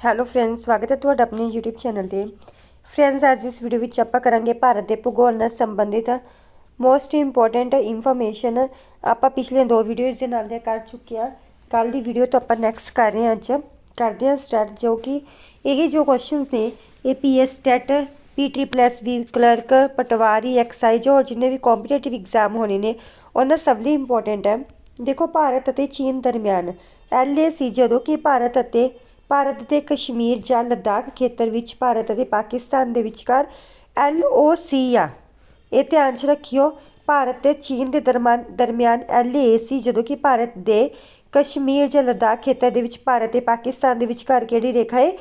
Hello friends ਸਵਾਗਤ ਹੈ ਤੁਹਾਡਾ ਆਪਣੇ YouTube ਚੈਨਲ ਤੇ। ਫਰੈਂਡਸ ਅੱਜ ਇਸ ਵੀਡੀਓ ਵਿੱਚ ਆਪਾਂ ਕਰਾਂਗੇ ਭਾਰਤ ਦੇ ਭੂਗੋਲ ਨਾਲ ਸੰਬੰਧਿਤ ਮੋਸਟ ਇੰਪੋਰਟੈਂਟ ਇਨਫੋਰਮੇਸ਼ਨ ਆਪਾਂ ਪਿਛਲੀਆਂ ਦੋ ਵੀਡੀਓਜ਼ ਦੇ ਨਾਲ ਦੇ ਕਰ ਚੁੱਕੇ ਹਾਂ। ਕੱਲ ਦੀ ਵੀਡੀਓ ਤੋਂ ਆਪਾਂ ਨੈਕਸਟ ਕਰ ਰਹੇ ਹਾਂ ਅੱਜ। ਕਰਦੇ ਹਾਂ ਸਟਾਰਟ ਜੋ ਕਿ ਇਹ ਜੋ ਕੁਐਸਚਨਸ ਨੇ ਇਹ ਪੀਐਸ ਟੈਟ ਪੀਟੀ ਪਲੱਸ ਵੀ ਕਲਰਕ ਪਟਵਾਰੀ ਐਕਸਾਈਜ਼ ਔਰ ਜਿੰਨੇ ਵੀ ਕੰਪੀਟੀਟਿਵ ਐਗਜ਼ਾਮ ਹੋਣੇ ਨੇ, ਉਹਨਾਂ ਸਭ ਲਈ ਇੰਪੋਰਟੈਂਟ ਹੈ। ਦੇਖੋ ਭਾਰਤ ਅਤੇ ਚੀਨ ਦਰਮਿਆਨ ਐਲਏਸੀ ਜਦੋਂ ਕਿ ਭਾਰਤ ਅਤੇ ਭਾਰਤ ਦੇ ਕਸ਼ਮੀਰ ਜਾਂ ਲੱਦਾਖ ਖੇਤਰ ਵਿੱਚ, ਭਾਰਤ ਅਤੇ ਪਾਕਿਸਤਾਨ ਦੇ ਵਿਚਕਾਰ ਐੱਲ ਓ ਸੀ ਆ। ਇਹ ਧਿਆਨ 'ਚ ਰੱਖਿਓ, ਭਾਰਤ ਤੇ ਚੀਨ ਦੇ ਦਰਮਾਨ ਦਰਮਿਆਨ ਐੱਲ ਏ ਸੀ ਜਦੋਂ ਕਿ ਭਾਰਤ ਦੇ ਕਸ਼ਮੀਰ ਜਾਂ ਲੱਦਾਖ ਖੇਤਰ ਦੇ ਵਿੱਚ, ਭਾਰਤ ਤੇ ਪਾਕਿਸਤਾਨ ਦੇ ਵਿਚਕਾਰ ਕਿਹੜੀ ਰੇਖਾ ਹੈ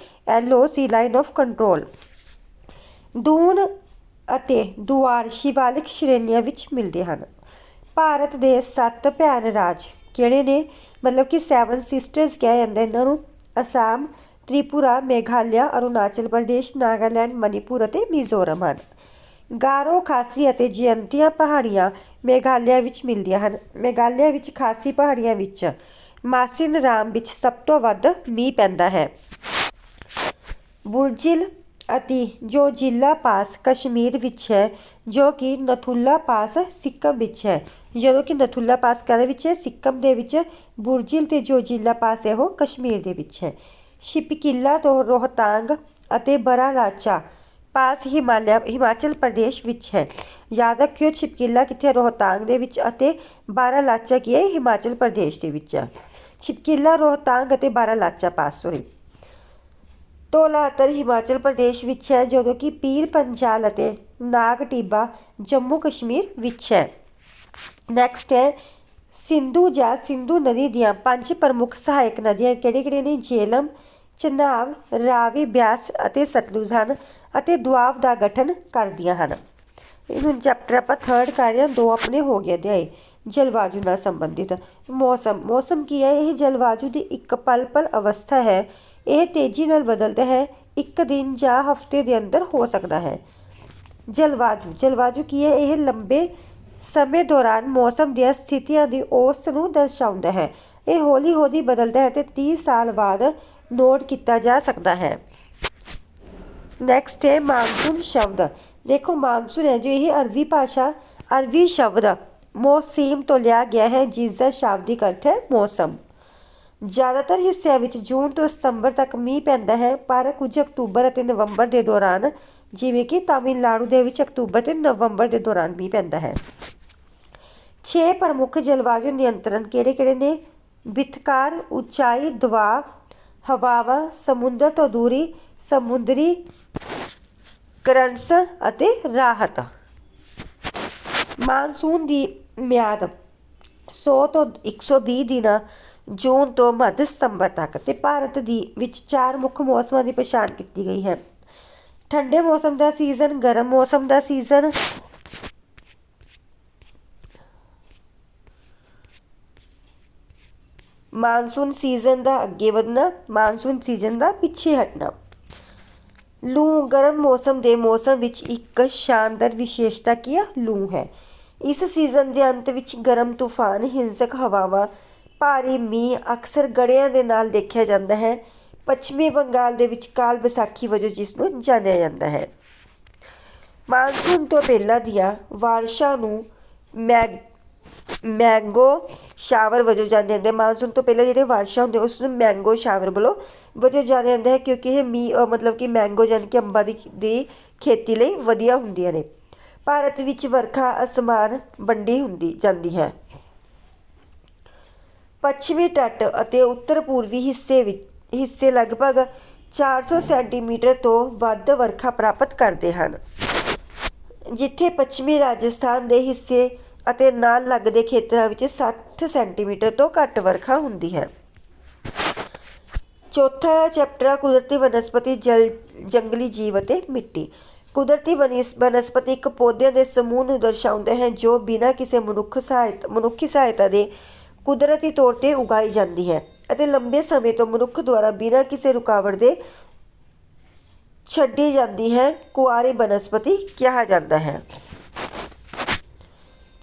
ਸੀ, ਲਾਈਨ ਆਫ ਕੰਟਰੋਲ। ਦੂਨ ਅਤੇ ਦੁਆਰ ਸ਼ਿਵਾਲਿਕ ਸ਼੍ਰੇਣੀਆਂ ਵਿੱਚ ਮਿਲਦੇ ਹਨ। ਭਾਰਤ ਦੇ ਸੱਤ ਭੈਣ ਰਾਜ ਕਿਹੜੇ ਨੇ? ਮਤਲਬ ਕਿ ਸੈਵਨ ਸਿਸਟਰਸ ਕਿਹਾ ਜਾਂਦਾ ਇਹਨਾਂ ਨੂੰ। ਅਸਾਮ ਤ੍ਰਿਪੁਰਾ ਮੇਘਾਲਿਆ ਅਰੁਣਾਚਲ ਪ੍ਰਦੇਸ਼ ਨਾਗਾਲੈਂਡ ਮਨੀਪੁਰ ਅਤੇ ਮਿਜ਼ੋਰਮ ਹਨ ਗਾਰੋ ਖਾਸੀ ਅਤੇ ਜਯੰਤੀਆਂ ਪਹਾੜੀਆਂ ਮੇਘਾਲਿਆ ਵਿੱਚ ਮਿਲਦੀਆਂ ਹਨ ਮੇਘਾਲਿਆ ਵਿੱਚ ਖਾਸੀ ਪਹਾੜੀਆਂ ਵਿੱਚ ਮਾਸਿਨ ਰਾਮ ਵਿੱਚ ਸਭ ਤੋਂ ਵੱਧ ਮੀਂਹ ਪੈਂਦਾ ਹੈ ਬੁਰਜਿਲ ਅਤੇ ਜੋ ਜ਼ਿਲ੍ਹਾ ਪਾਸ ਕਸ਼ਮੀਰ ਵਿੱਚ ਹੈ ਜੋ ਕਿ ਨਥੁਲਾ ਪਾਸ ਸਿੱਕਮ ਵਿੱਚ ਹੈ ਜਦੋਂ ਕਿ ਨਥੁਲਾ ਪਾਸ ਕਾਹਦੇ ਵਿੱਚ ਹੈ ਸਿੱਕਮ ਦੇ ਵਿੱਚ ਬੁਰਜਿਲ ਤੇ ਜੋ ਜ਼ਿਲ੍ਹਾ ਪਾਸ ਹੈ ਉਹ ਕਸ਼ਮੀਰ ਦੇ ਵਿੱਚ ਹੈ ਸ਼ਿਪਕਿਲਾ ਤੋਂ ਰੋਹਤਾਂਗ ਅਤੇ ਬਰਾਲਾਚਾ ਪਾਸ ਹਿਮਾਲਿਆ ਹਿਮਾਚਲ ਪ੍ਰਦੇਸ਼ ਵਿੱਚ ਹੈ ਯਾਦ ਰੱਖਿਓ ਛਿਪਕਿਲਾ ਕਿੱਥੇ ਹੈ? ਰੋਹਤਾਂਗ ਦੇ ਵਿੱਚ ਅਤੇ ਬਾਰਾਲਾਚਾ ਕੀ ਹੈ ਹਿਮਾਚਲ ਪ੍ਰਦੇਸ਼ ਦੇ ਵਿੱਚ ਹੈ ਛਿਪਕਿਲਾ ਰੋਹਤਾਂਗ ਅਤੇ ਬਾਰਾਲਾਚਾ ਪਾਸ ਸੋਰੀ ਧੌਲਾਧਰ ਹਿਮਾਚਲ ਪ੍ਰਦੇਸ਼ ਵਿੱਚ ਹੈ, ਜਦੋਂ ਕਿ ਪੀਰ ਪੰਜਾਲ ਅਤੇ ਨਾਗ ਟਿੱਬਾ ਜੰਮੂ ਕਸ਼ਮੀਰ ਵਿੱਚ ਹੈ। ਨੈਕਸਟ ਹੈ, ਸਿੰਧੂ ਜਾਂ ਸਿੰਧੂ ਨਦੀ ਦੀਆਂ ਪੰਜ ਪ੍ਰਮੁੱਖ ਸਹਾਇਕ ਨਦੀਆਂ ਕਿਹੜੇ ਕਿਹੜੇ ਨੇ? ਜੇਲਮ ਚਨਾਬ ਰਾਵੀ ਬਿਆਸ ਅਤੇ ਸਤਲੁਜ ਹਨ ਅਤੇ ਦੁਆਬ ਦਾ ਗਠਨ ਕਰਦੀਆਂ ਹਨ। ਇਹਨੂੰ ਚੈਪਟਰ ਆਪਾਂ ਥਰਡ ਕਰ ਰਹੇ ਹਾਂ, ਦੋ ਆਪਣੇ ਹੋ ਗਏ ਅਧਿਆਏ, ਜਲਵਾਯੂ ਨਾਲ ਸੰਬੰਧਿਤ। ਮੌਸਮ ਮੌਸਮ ਕੀ ਹੈ? ਇਹ ਜਲਵਾਯੂ ਦੀ ਇੱਕ ਪਲ ਪਲ ਅਵਸਥਾ ਹੈ। ਇਹ ਤੇਜ਼ੀ ਨਾਲ ਬਦਲਦਾ ਹੈ, ਇੱਕ ਦਿਨ ਜਾਂ ਹਫ਼ਤੇ ਦੇ ਅੰਦਰ ਹੋ ਸਕਦਾ ਹੈ। ਜਲਵਾਯੂ ਜਲਵਾਯੂ ਕੀ ਹੈ? ਇਹ ਲੰਬੇ ਸਮੇਂ ਦੌਰਾਨ ਮੌਸਮ ਦੀਆਂ ਸਥਿਤੀਆਂ ਦੀ ਔਸਤ ਨੂੰ ਦਰਸਾਉਂਦਾ ਹੈ। ਇਹ ਹੌਲੀ ਹੌਲੀ ਬਦਲਦਾ ਹੈ ਤੇ 30 ਸਾਲ ਬਾਅਦ ਨੋਟ ਕੀਤਾ ਜਾ ਸਕਦਾ ਹੈ। ਨੈਕਸਟ ਹੈ ਮਾਨਸੂਨ ਸ਼ਬਦ। ਦੇਖੋ, ਮਾਨਸੂਨ ਹੈ ਜੋ, ਇਹ ਅਰਬੀ ਭਾਸ਼ਾ, ਅਰਬੀ ਸ਼ਬਦ। ਮੌਸੀਮ ਤੋਂ ਲਿਆ ਗਿਆ ਹੈ ਜਿਸ ਦਾ ਸ਼ਾਬਦਿਕ ਅਰਥ ਹੈ ਮੌਸਮ। ਜ਼ਿਆਦਾਤਰ ਹਿੱਸਿਆਂ ਵਿੱਚ ਜੂਨ ਤੋਂ ਸਤੰਬਰ ਤੱਕ ਮੀਂਹ ਪੈਂਦਾ ਹੈ, ਪਰ ਕੁਝ ਅਕਤੂਬਰ ਅਤੇ ਨਵੰਬਰ ਦੇ ਦੌਰਾਨ, ਜਿਵੇਂ ਕਿ ਤਾਮਿਲਨਾਡੂ ਦੇ ਵਿੱਚ ਅਕਤੂਬਰ ਤੇ ਨਵੰਬਰ ਦੇ ਦੌਰਾਨ ਮੀਂਹ ਪੈਂਦਾ ਹੈ। 6 ਪ੍ਰਮੁੱਖ ਜਲਵਾਯੂ ਨਿਯੰਤਰਣ ਕਿਹੜੇ-ਕਿਹੜੇ ਨੇ? ਵਿਤਕਾਰ ਉਚਾਈ, ਦਬਾਅ, ਹਵਾਵਾਂ, ਸਮੁੰਦਰ ਤੋਂ ਦੂਰੀ, ਸਮੁੰਦਰੀ ਕਰੰਟਸ ਅਤੇ ਰਾਹਤ। ਮਾਨਸੂਨ ਦੀ ਮਿਆਦ 100 ਤੋਂ 120 ਦਿਨਾਂ ਜੂਨ ਤੋਂ ਮੱਧ ਸਤੰਬਰ ਤੱਕ ਤੇ ਭਾਰਤ ਦੀ ਵਿੱਚ ਚਾਰ ਮੁੱਖ ਮੌਸਮਾਂ ਦੀ ਪਛਾਣ ਕੀਤੀ ਗਈ ਹੈ। ਠੰਡੇ ਮੌਸਮ ਦਾ ਸੀਜ਼ਨ, ਗਰਮ ਮੌਸਮ ਦਾ ਸੀਜ਼ਨ। ਮਾਨਸੂਨ ਸੀਜ਼ਨ ਦਾ ਅੱਗੇ ਵਧਣਾ, ਮਾਨਸੂਨ ਸੀਜ਼ਨ ਦਾ ਪਿੱਛੇ ਹਟਣਾ। ਲੂ, ਗਰਮ ਮੌਸਮ ਦੇ ਮੌਸਮ ਵਿੱਚ ਇੱਕ ਸ਼ਾਨਦਾਰ ਵਿਸ਼ੇਸ਼ਤਾ ਕੀ ਹੈ ਲੂ ਹੈ। ਇਸ ਸੀਜ਼ਨ ਦੇ ਅੰਤ ਵਿੱਚ ਗਰਮ, ਤੂਫਾਨ, ਹਿੰਸਕ ਹਵਾਵਾਂ ਭਾਰੀ ਮੀਂਹ ਅਕਸਰ ਗੜਿਆਂ ਦੇ ਨਾਲ ਦੇਖਿਆ ਜਾਂਦਾ ਹੈ। ਪੱਛਮੀ ਬੰਗਾਲ ਦੇ ਵਿੱਚ ਕਾਲ ਵਿਸਾਖੀ ਵਜੋਂ ਜਿਸ ਨੂੰ ਜਾਣਿਆ ਜਾਂਦਾ ਹੈ। ਮਾਨਸੂਨ ਤੋਂ ਪਹਿਲਾਂ ਦੀਆਂ ਵਾਰਸ਼ਾਂ ਨੂੰ ਮੈਗ, ਮੈਂਗੋ ਸ਼ਾਵਰ ਵਜੋਂ ਜਾਣਿਆ ਜਾਂਦਾ ਹੈ। ਮਾਨਸੂਨ ਤੋਂ ਪਹਿਲਾਂ ਜਿਹੜੇ ਬਾਰਿਸ਼ਾਂ ਹੁੰਦੇ, ਉਸ ਨੂੰ ਮੈਂਗੋ ਸ਼ਾਵਰ ਵੱਲੋਂ ਵਜੋਂ ਜਾਣਿਆ ਜਾਂਦਾ ਹੈ ਕਿਉਂਕਿ ਇਹ ਮੀ ਮਤਲਬ ਕਿ ਮੈਂਗੋ ਜਾਣੀ ਕਿ ਅੰਬਾਂ ਦੀ ਦੀ ਖੇਤੀ ਲਈ ਵਧੀਆ ਹੁੰਦੀਆਂ ਨੇ। ਭਾਰਤ ਵਿੱਚ ਵਰਖਾ ਅਸਮਾਨ ਵੰਡੀ ਹੁੰਦੀ ਜਾਂਦੀ ਹੈ। ਪੱਛਮੀ ਤੱਟ ਅਤੇ ਉੱਤਰ ਪੂਰਬੀ ਹਿੱਸੇ ਵਿੱਚ ਹਿੱਸੇ ਲਗਭਗ ਚਾਰ ਸੌ ਸੈਂਟੀਮੀਟਰ ਤੋਂ ਵੱਧ ਵਰਖਾ ਪ੍ਰਾਪਤ ਕਰਦੇ ਹਨ। ਜਿੱਥੇ ਪੱਛਮੀ ਰਾਜਸਥਾਨ ਦੇ ਹਿੱਸੇ ਅਤੇ ਨਾਲ ਲੱਗਦੇ ਖੇਤਰਾਂ ਵਿੱਚ 60 ਸੈਂਟੀਮੀਟਰ ਤੋਂ ਘੱਟ ਵਰਖਾ ਹੁੰਦੀ ਹੈ। ਚੌਥਾ ਚੈਪਟਰ ਆ ਕੁਦਰਤੀ ਵਨਸਪਤੀ ਜਲ, ਜੰਗਲੀ ਜੀਵ ਅਤੇ ਮਿੱਟੀ। ਕੁਦਰਤੀ ਵਨਿਸ- ਵਨਸਪਤੀ ਇੱਕ ਪੌਦਿਆਂ ਦੇ ਸਮੂਹ ਨੂੰ ਦਰਸਾਉਂਦਾ ਹੈ ਜੋ ਬਿਨਾਂ ਕਿਸੇ ਮਨੁੱਖ ਸਹਾਇਤਾ, ਮਨੁੱਖੀ ਸਹਾਇਤਾ ਦੇ ਕੁਦਰਤੀ ਤੌਰ ਤੇ ਉਗਾਈ ਜਾਂਦੀ ਹੈ ਅਤੇ ਲੰਬੇ ਸਮੇਂ ਤੋਂ ਮਨੁੱਖ ਦੁਆਰਾ ਬਿਨਾਂ ਕਿਸੇ ਰੁਕਾਵਟ ਦੇ ਛੱਡੀ ਜਾਂਦੀ ਹੈ, ਕੁਆਰੀ ਬਨਸਪਤੀ ਕਿਹਾ ਜਾਂਦਾ ਹੈ।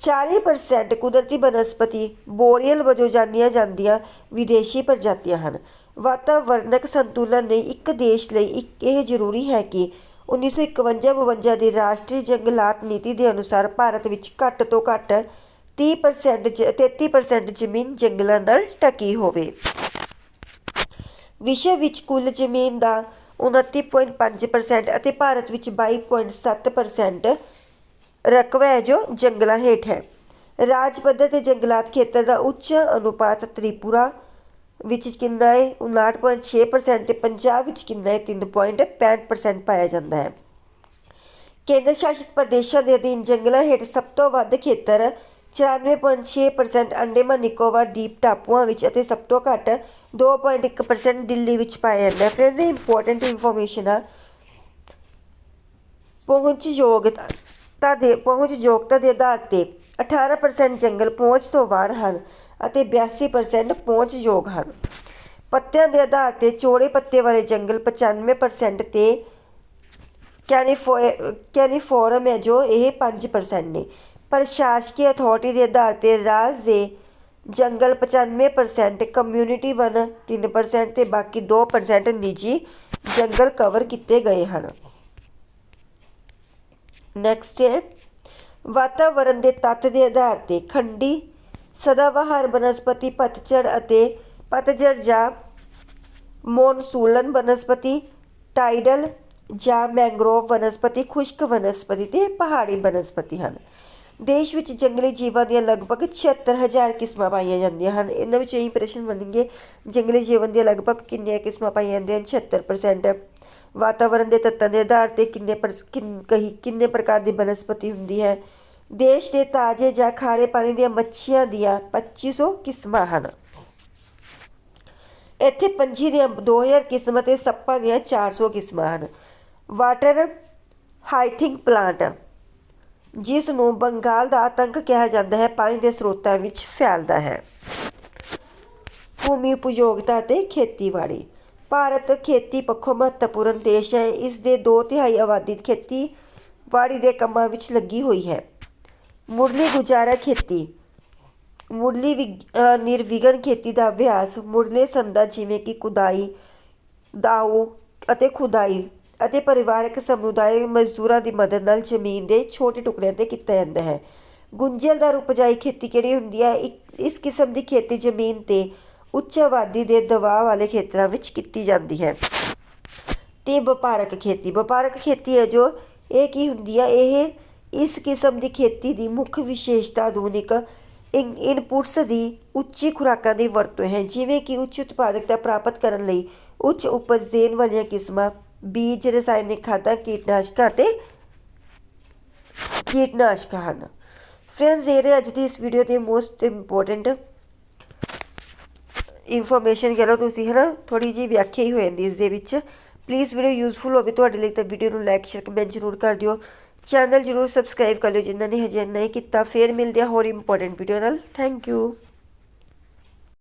40% ਕੁਦਰਤੀ ਬਨਸਪਤੀ ਬੋਰੀਅਲ ਵਜੋਂ ਜਾਣੀਆਂ ਜਾਂਦੀਆਂ ਵਿਦੇਸ਼ੀ ਪ੍ਰਜਾਤੀਆਂ ਹਨ। ਵਾਤਾਵਰਣਕ ਸੰਤੁਲਨ ਲਈ ਇੱਕ ਦੇਸ਼ ਲਈ ਇੱਕ ਇਹ ਜ਼ਰੂਰੀ ਹੈ ਕਿ 1951-52 ਦੀ ਰਾਸ਼ਟਰੀ ਜੰਗਲਾਤ ਨੀਤੀ ਦੇ ਅਨੁਸਾਰ ਭਾਰਤ ਵਿੱਚ ਘੱਟ ਤੋਂ ਘੱਟ 30% ਜ 33% ਜ਼ਮੀਨ ਜੰਗਲਾਂ ਨਾਲ ਢਕੀ ਹੋਵੇ। ਵਿਸ਼ਵ ਵਿੱਚ ਕੁੱਲ ਜ਼ਮੀਨ ਦਾ 29.5% ਅਤੇ ਭਾਰਤ ਵਿੱਚ 22.7% ਰਕਬਾ ਹੈ ਜੋ ਜੰਗਲਾਂ ਹੇਠ ਹੈ। ਰਾਜ ਪੱਧਰ ਤੇ ਜੰਗਲਾਤ ਖੇਤਰ ਦਾ ਉੱਚ ਅਨੁਪਾਤ ਤ੍ਰਿਪੁਰਾ ਵਿੱਚ ਕਿੰਨਾ ਹੈ? 59.6% ਤੇ ਪੰਜਾਬ ਵਿੱਚ ਕਿੰਨਾ ਹੈ? 3.65% ਪਾਇਆ ਜਾਂਦਾ ਹੈ। ਕੇਂਦਰ ਸ਼ਾਸਿਤ ਪ੍ਰਦੇਸ਼ਾਂ ਦੇ ਅਧੀਨ ਜੰਗਲਾਂ ਹੇਠ ਸਭ ਤੋਂ ਵੱਧ ਖੇਤਰ 94.6% ਅੰਡੇਮਾਨ ਨਿਕੋਬਾਰ ਦੀਪ ਟਾਪੂਆਂ ਵਿੱਚ ਅਤੇ ਸਭ ਤੋਂ ਘੱਟ 2.1% ਦਿੱਲੀ ਵਿੱਚ ਪਾਇਆ ਜਾਂਦਾ ਹੈ। ਫਰੈਂਡਸ ਇਹ ਇੰਪੋਰਟੈਂਟ ਇਨਫੋਰਮੇਸ਼ਨ ਆ। ਪਹੁੰਚ ਯੋਗਤਾ ਦੇ ਪਹੁੰਚ ਯੋਗਤਾ ਦੇ ਆਧਾਰ ਤੇ 18% ਜੰਗਲ ਪਹੁੰਚ ਤੋਂ ਬਾਹਰ ਹਨ ਅਤੇ 82% ਪਹੁੰਚ ਯੋਗ ਹਨ। ਪੱਤਿਆਂ ਦੇ ਆਧਾਰ ਤੇ ਚੌੜੇ ਪੱਤੇ ਵਾਲੇ ਜੰਗਲ 95% ਤੇ ਕੈਲੀਫੋ ਕੈਲੀਫੋਰਮ ਹੈ ਜੋ ਇਹ 5% ਨੇ। ਪ੍ਰਸ਼ਾਸਕੀ ਅਥਾਰਟੀ ਦੇ ਆਧਾਰ ਤੇ ਰਾਜ ਦੇ ਜੰਗਲ 95% ਕਮਿਊਨਿਟੀ ਵਨ 3% ਤੇ ਬਾਕੀ 2% ਨਿੱਜੀ ਜੰਗਲ ਕਵਰ ਕੀਤੇ ਗਏ ਹਨ। ਨੈਕਸਟ ਹੈ ਵਾਤਾਵਰਣ ਦੇ ਤੱਤ ਦੇ ਆਧਾਰ ਤੇ ਖੰਡੀ, ਸਦਾਬਹਾਰ ਬਨਸਪਤੀ, ਪਤਝੜ ਅਤੇ ਪਤਝੜ ਜਾਂ ਮੌਨਸੂਲਨ ਬਨਸਪਤੀ, ਟਾਈਡਲ ਜਾਂ ਮੈਂਗਰੋਵ ਵਨਸਪਤੀ ਖੁਸ਼ਕ ਵਨਸਪਤੀ ਤੇ ਪਹਾੜੀ ਬਨਸਪਤੀ ਹਨ। ਦੇਸ਼ ਵਿੱਚ ਜੰਗਲੀ ਜੀਵਾਂ ਦੀਆਂ ਲਗਭਗ 76000 ਕਿਸਮਾਂ ਪਾਈਆਂ ਜਾਂਦੀਆਂ ਹਨ। ਇਹਨਾਂ ਵਿੱਚ ਇਹੀ ਪ੍ਰਸ਼ਨ ਬਣਨਗੇ, ਜੰਗਲੀ ਜੀਵਨ ਦੀਆਂ ਲਗਭਗ ਕਿੰਨੀਆਂ ਕਿਸਮਾਂ ਪਾਈਆਂ ਜਾਂਦੀਆਂ ਹਨ? 76% ਵਾਤਾਵਰਣ ਦੇ ਤੱਤਾਂ ਦੇ ਆਧਾਰ ਤੇ ਕਿੰਨੇ ਪਰ- ਕਿੰਨ- ਕਹੀ, ਕਿੰਨੇ ਪ੍ਰਕਾਰ ਦੀ ਬਨਸਪਤੀ ਹੁੰਦੀ ਹੈ? ਦੇਸ਼ ਦੇ ਤਾਜ਼ੇ ਜਾਂ ਖਾਰੇ ਪਾਣੀ ਦੀਆਂ ਮੱਛੀਆਂ ਦੀਆਂ 2500 ਕਿਸਮਾਂ ਹਨ। ਇੱਥੇ ਪੰਛੀ ਦੀਆਂ 2000 ਕਿਸਮਾਂ ਤੇ ਸੱਪਾਂ ਦੀਆਂ 400 ਕਿਸਮਾਂ ਹਨ। ਵਾਟਰ ਹਾਈਥਿੰਗ ਪਲਾਂਟ। ਜਿਸ ਨੂੰ ਬੰਗਾਲ ਦਾ ਆਤੰਕ ਕਿਹਾ ਜਾਂਦਾ ਹੈ, ਪਾਣੀ ਦੇ ਸਰੋਤਾਂ ਵਿੱਚ ਫੈਲਦਾ ਹੈ। ਭੂਮੀ ਉਪਯੋਗਤਾ ਅਤੇ ਖੇਤੀਬਾੜੀ। ਭਾਰਤ ਖੇਤੀ ਪੱਖੋਂ ਮਹੱਤਵਪੂਰਨ ਦੇਸ਼ ਹੈ। ਇਸ ਦੇ 2 ਤਿਹਾਈ ਆਬਾਦੀ ਖੇਤੀਬਾੜੀ ਦੇ ਕੰਮਾਂ ਵਿੱਚ ਲੱਗੀ ਹੋਈ ਹੈ। ਮੁੱਢਲੀ ਗੁਜ਼ਾਰਾ ਖੇਤੀ। ਮੁੱਢਲੀ ਵਿਗ- ਨਿਰਵਿਘਨ ਖੇਤੀ ਦਾ ਅਭਿਆਸ ਮੁੱਢਲੇ ਸੰਦਾਂ ਜਿਵੇਂ ਕਿ ਕੁਦਾਈ, ਦਾਊ ਅਤੇ ਖੁਦਾਈ ਅਤੇ ਪਰਿਵਾਰਕ ਸਮੁਦਾਇ ਮਜ਼ਦੂਰਾਂ ਦੀ ਮਦਦ ਨਾਲ ਜ਼ਮੀਨ ਦੇ ਛੋਟੇ ਟੁਕੜਿਆਂ ਤੇ ਕੀਤਾ ਜਾਂਦਾ ਹੈ। ਗੁੰਝਲਦਾਰ ਉਪਜਾਈ ਖੇਤੀ ਕਿਹੜੀ ਹੁੰਦੀ ਹੈ? ਇੱਕ ਇਸ ਕਿਸਮ ਦੀ ਖੇਤੀ ਜ਼ਮੀਨ ਤੇ ਉੱਚ ਆਬਾਦੀ ਦੇ ਦਬਾਅ ਵਾਲੇ ਖੇਤਰਾਂ ਵਿੱਚ ਕੀਤੀ ਜਾਂਦੀ ਹੈ। ਤੇ ਵਪਾਰਕ ਖੇਤੀ ਵਪਾਰਕ ਖੇਤੀ ਹੈ ਜੋ ਇਹ ਕੀ ਹੁੰਦੀ ਹੈ ਇਹ ਇਸ ਕਿਸਮ ਦੀ ਖੇਤੀ ਦੀ ਮੁੱਖ ਵਿਸ਼ੇਸ਼ਤਾ ਆਧੁਨਿਕ ਇਨ- ਇਨਪੁਟਸ ਦੀ ਉੱਚੀ ਖੁਰਾਕਾਂ ਦੀ ਵਰਤੋਂ ਹੈ। ਜਿਵੇਂ ਕਿ ਉੱਚ ਉਤਪਾਦਕਤਾ ਪ੍ਰਾਪਤ ਕਰਨ ਲਈ ਉੱਚ ਉਪਜ ਦੇਣ ਵਾਲੀਆਂ ਕਿਸਮਾਂ ਬੀਜ ਰਸਾਇਣਿਕ ਖਾਦਾਂ ਕੀਟਨਾਸ਼ਕਾਂ ਅਤੇ ਕੀਟਨਾਸ਼ਕ ਹਨ। ਫਰੈਂਡਸ ਇਹ ਅੱਜ ਦੀ ਇਸ ਵੀਡੀਓ ਦੀ ਮੋਸਟ ਇੰਪੋਰਟੈਂਟ ਇਨਫੋਰਮੇਸ਼ਨ ਕਹ ਲਓ ਤੁਸੀਂ ਹੈ ਨਾ ਥੋੜੀ ਜਿਹੀ ਵਿਆਖਿਆ ਹੀ ਹੋ ਜਾਂਦੀ ਇਸ ਦੇ ਵਿੱਚ। ਪਲੀਜ਼ ਵੀਡੀਓ ਯੂਜ਼ਫੁਲ ਹੋਵੇ ਤੁਹਾਡੇ ਲਈ ਤਾਂ ਵੀਡੀਓ ਨੂੰ ਲਾਈਕ ਸ਼ੇਅਰ ਕਮੈਂਟ ਜ਼ਰੂਰ ਕਰ ਦਿਓ। ਚੈਨਲ ਜ਼ਰੂਰ ਸਬਸਕ੍ਰਾਈਬ ਕਰ ਲਿਓ ਜਿਨ੍ਹਾਂ ਨੇ ਹਜੇ ਨਹੀਂ ਕੀਤਾ। ਫੇਰ ਮਿਲਦੇ ਹਾਂ ਹੋਰ ਇੰਪੋਰਟੈਂਟ ਵੀਡੀਓ ਨਾਲ। Thank you